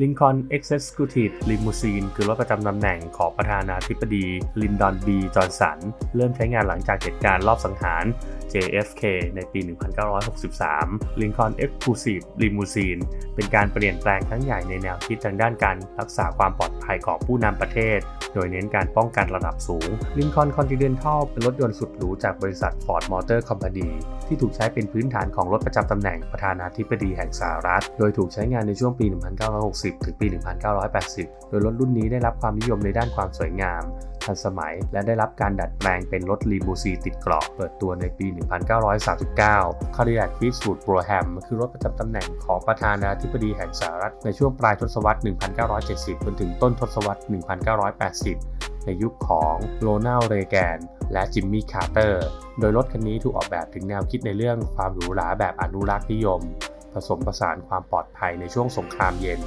Lincoln Executive Limousine คือรถประจำตำแหน่งของประธานาธิบดีลินดอนบีจอห์นสัน เริ่มใช้งานหลังจากเหตุการณ์รอบสังหาร JFK ในปี 1963 Lincoln Exclusive Limousine เป็นการเปลี่ยนแปลงครั้งใหญ่ในแนวคิดทางด้านการรักษาความปลอดภัยของผู้นำประเทศ โดยเน้นการป้องกันระดับสูง Lincoln Continental เป็นรถยนต์สุดหรูจากบริษัท Ford Motor Company ที่ถูกใช้เป็นพื้นฐานของรถประจำตำแหน่งประธานาธิบดีแห่งสหรัฐ โดยถูกใช้งานในช่วงปี 1960ถึงปี 1980 โดยรถรุ่นนี้ได้รับความนิยมในด้านความสวยงาม ทันสมัย และได้รับการดัดแปลงเป็นรถลีมูซีติดเกราะเปิดตัวในปี 1939 Cadillac Fleetwood Brougham คือรถประจำตำแหน่งของประธานาธิบดีแห่งสหรัฐในช่วงปลายทศวรรษ 1970 จนถึงต้นทศวรรษ 1980 ในยุคของโรนัลเรแกนและจิมมี่คาร์เตอร์ โดยรถคันนี้ถูกออกแบบถึงแนวคิดในเรื่องความหรูหราแบบอนุรักษ์นิยม ผสมผสานความปลอดภัยในช่วงสงครามเย็น